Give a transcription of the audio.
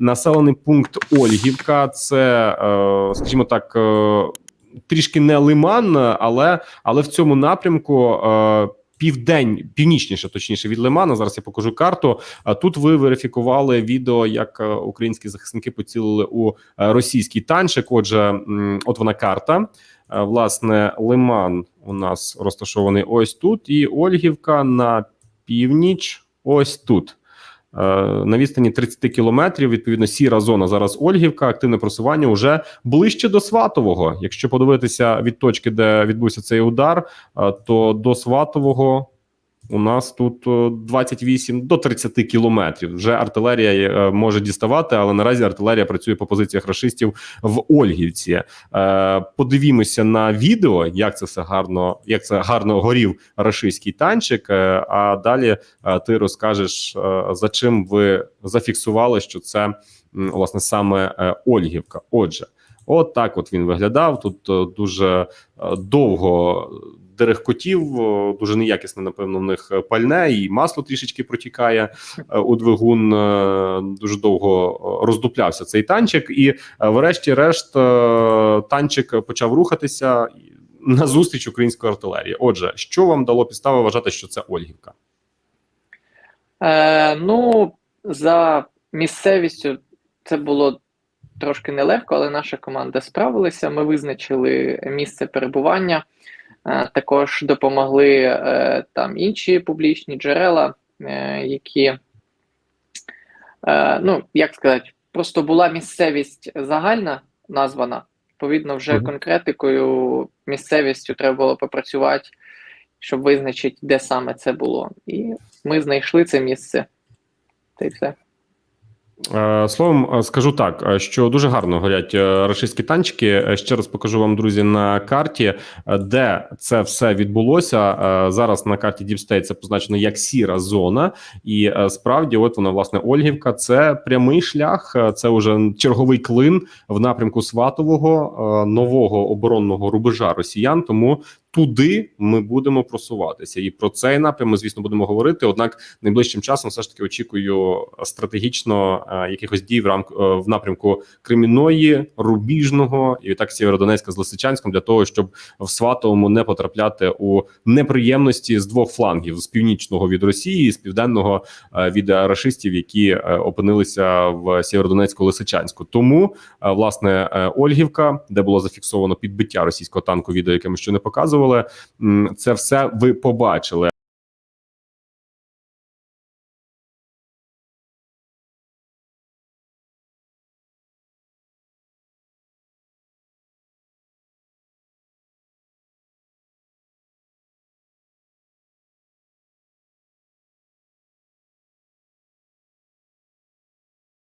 населений пункт Ольгівка. Це, е, скажімо так, е, трішки не лиман, але, але в цьому напрямку. Е, Південь, північніше, точніше від Лимана. Зараз я покажу карту. Тут ви верифікували відео, як українські захисники поцілили у російський танчик. Отже, от вона карта. Власне, Лиман у нас розташований ось тут, і Ольгівка на північ, ось тут. Е, На відстані 30 кілометрів, відповідно, сіра зона зараз Ольгівка, активне просування вже ближче до Сватового. Якщо подивитися від точки, де відбувся цей удар, е, то до Сватового у нас тут е, 28 до 30 кілометрів. Вже артилерія е, може діставати, але наразі артилерія працює по позиціях рашистів в Ольгівці. Е, Подивімося на відео, як це все гарно, як це гарно горів рашистський танчик. е, А далі е, ти розкажеш, е, за чим ви зафіксували, що це власне саме е, Ольгівка. Отже, от так от він виглядав. Тут е, дуже е, довго дерехкотів, дуже неякісне, напевно, в них е, пальне, і масло трішечки протікає е, у двигун. е, Дуже довго роздуплявся цей танчик, і врешті-решт танчик почав рухатися на зустріч української артилерії. Отже, що вам дало підстави вважати, що це Ольгівка? Е, ну, за місцевістю це було трошки нелегко, але наша команда справилася. Ми визначили місце перебування, також допомогли е, там інші публічні джерела, е, які, е, ну, як сказати, просто була місцевість загальна названа. Відповідно, вже конкретикою, місцевістю треба було попрацювати, щоб визначити, де саме це було. І ми знайшли це місце. Та й все. Е, Словом, е, скажу так, е, що дуже гарно горять рашистські танчики. Ще раз покажу вам, друзі, на карті, де це все відбулося. Зараз на карті Deep State це позначено як сіра зона, і справді, от вона, власне, Ольгівка. Це прямий шлях, це вже черговий клин в напрямку Сватового, нового оборонного рубежа росіян. Тому туди ми будемо просуватися, і про цей напрям ми, звісно, будемо говорити. Однак найближчим часом все ж таки очікую стратегічно е, якихось дій в рамку е, в напрямку Кремінної, Рубіжного і так Сєвєродонецька з Лисичанськом для того, щоб в Сватовому не потрапляти у неприємності з двох флангів: з північного від Росії, і з південного е, від рашистів, які е, опинилися в Сєвєродонецьку Лисичанську. Тому е, власне е, Ольгівка, де було зафіксовано підбиття російського танку, відео, яке ми ще не показували. М, Це все ви побачили.